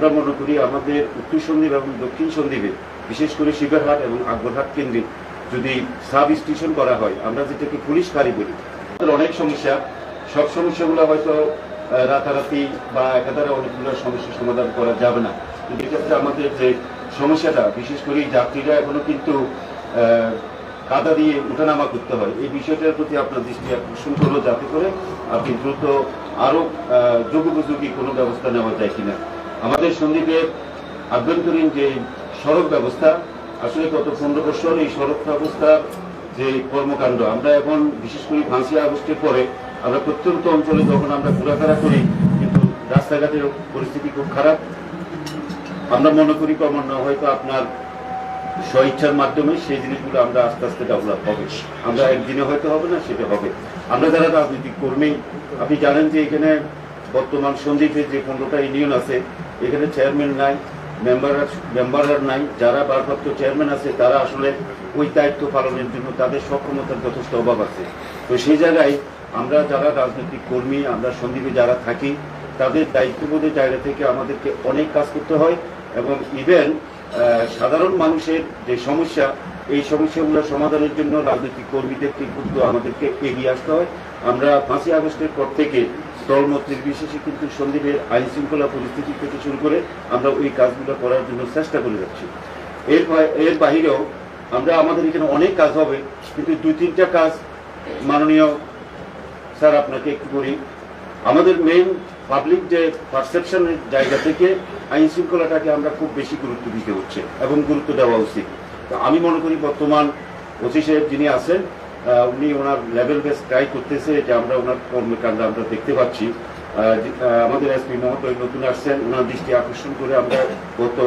আমরা মনে করি আমাদের উত্তর সন্দ্বীপ এবং দক্ষিণ সন্দ্বীপে বিশেষ করে শিবেরহাট এবং আকবরহাট কেন্দ্রে যদি সাব স্টেশন করা হয় আমরা যেটাকে পুলিশ ফাঁড়ি বলি। অনেক সমস্যা। সব সমস্যাগুলো হয়তো রাতারাতি বা একাধারে অনেকগুলো সমস্যার সমাধান করা যাবে না। কিন্তু এক্ষেত্রে আমাদের যে সমস্যাটা বিশেষ করে যাত্রীরা এখনও কিন্তু কাদা দিয়ে উঠানামা করতে হয়। এই বিষয়টার প্রতি আপনার দৃষ্টি আকর্ষণ করল যাতে করে আপনি দ্রুত আরও আহ, যুগোপযোগী কোনো ব্যবস্থা নেওয়া যায় কিনা। আমাদের সন্দীপের আভ্যন্তরীণ যে সড়ক ব্যবস্থা, আসলে গত পনেরো বছর এই সড়ক ব্যবস্থার যে কর্মকাণ্ড, আমরা এখন বিশেষ করে ফাঁসি আগস্টের পরে আমরা প্রত্যন্ত অঞ্চলে যখন আমরা ঘোরাফেরা করি, কিন্তু রাস্তাঘাটের পরিস্থিতি খুব খারাপ। আমরা মনে করি ক্রমান্বয়ে হয়তো আপনার স্বইচ্ছার মাধ্যমে সেই জিনিসগুলো আমরা আস্তে আস্তে ডেভেলপ হবে। আমরা একদিনে হয়তো হবে না, সেটা হবে। আমরা যারা রাজনৈতিক কর্মী, আপনি জানেন যে এখানে বর্তমান সন্দীপে যে পনেরোটা ইউনিয়ন আছে এখানে চেয়ারম্যান নাই মেম্বার মেম্বাররা নাই, যারা ভারপ্রাপ্ত চেয়ারম্যান আছে, তারা আসলে ওই দায়িত্ব পালনের জন্য তাদের সক্ষমতার যথেষ্ট অভাব আছে। তো সেই জায়গায় আমরা যারা রাজনৈতিক কর্মী, আমরা সন্দীপে যারা থাকি, তাদের দায়িত্ববোধের জায়গা থেকে আমাদেরকে অনেক কাজ করতে হয় এবং ইভেন সাধারণ মানুষের যে সমস্যা, এই সমস্যাগুলো সমাধানের জন্য রাজনৈতিক কর্মীদেরকে কিন্তু আমাদেরকে এগিয়ে আসতে হয়। আমরা পাঁচই আগস্টের পর থেকে দলমত নির্বিশেষে কিন্তু সন্দীপের আইন শৃঙ্খলা পরিস্থিতি থেকে শুরু করে আমরা ওই কাজগুলো করার জন্য চেষ্টা করে যাচ্ছি। এর এর বাহিরেও আমরা, আমাদের এখানে অনেক কাজ হবে, কিন্তু দুই তিনটা কাজ মাননীয় স্যার আপনাকে একটু করি। আমাদের মেইন পাবলিক যে পারসেপশনের জায়গা থেকে আইন শৃঙ্খলাটাকে আমরা খুব বেশি গুরুত্ব দিতে হচ্ছে এবং গুরুত্ব দেওয়া উচিত। আমি মনে করি বর্তমান ওসি সাহেব যিনি আছেন উনি ওনার লেভেল বেস ট্রাই করতেছে যে আমরা ওনার কর্মকাণ্ড আমরা দেখতে পাচ্ছি। আমাদের এসপি মহোদয় নতুন আসছেন, ওনার দৃষ্টি আকর্ষণ করে আমরা গত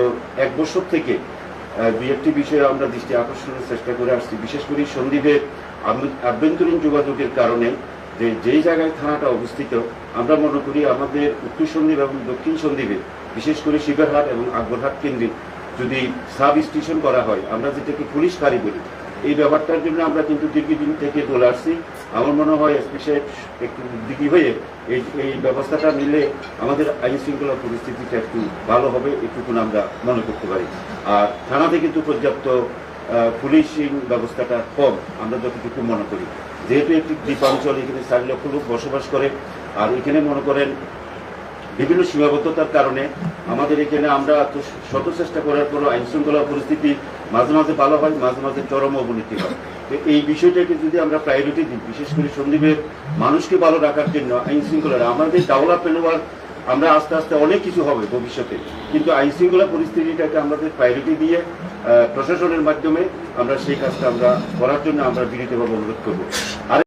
এক বছর থেকে দুই একটি বিষয়ে আমরা দৃষ্টি আকর্ষণের চেষ্টা করে আসছি। বিশেষ করে সন্দীপের আভ্যন্তরীণ যোগাযোগের কারণে যে, যেই জায়গায় থানাটা অবস্থিত, আমরা মনে করি আমাদের উত্তর সন্দীপ এবং দক্ষিণ সন্দীপে, বিশেষ করে শিবেরহাট এবং আকবরহাট কেন্দ্রে যদি সাব স্টেশন করা হয়, আমরা যেটাকে পুলিশ ফাঁড়ি বলি এই ব্যাপারটার জন্য আমরা কিন্তু দীর্ঘদিন থেকে বলে আসছি। আমার মনে হয় এসপি সাহেব একটু উদ্যোগী হয়ে এই এই ব্যবস্থাটা নিলে আমাদের আইন শৃঙ্খলা পরিস্থিতিটা একটু ভালো হবে, এটুকুন আমরা মনে করতে পারি। আর থানাতে কিন্তু পর্যাপ্ত পুলিশিং ব্যবস্থাটা কম, আমরা যতটুকু মনে করি। যেহেতু একটি দ্বীপাঞ্চল এখানে চার লক্ষ লোক বসবাস করে, আর এখানে মনে করেন বিভিন্ন সীমাবদ্ধতার কারণে আমাদের এখানে আমরা শত চেষ্টা করার পরও আইন শৃঙ্খলা পরিস্থিতি মাঝে মাঝে ভালো হয়, মাঝে মাঝে চরম অবনতি হয়। তো এই বিষয়টাকে যদি আমরা প্রায়োরিটি দিই, বিশেষ করে সন্দীপের মানুষকে ভালো রাখার জন্য আইন শৃঙ্খলা আমাদের ডেভেলপমেন্ট হওয়ার আমরা আস্তে আস্তে অনেক কিছু হবে ভবিষ্যতে। কিন্তু আইন শৃঙ্খলা পরিস্থিতিটাকে আমাদের প্রায়োরিটি দিয়ে প্রশাসনের মাধ্যমে আমরা সেই কাজটা আমরা করার জন্য আমরা বিনীতভাবে অনুরোধ করব। আর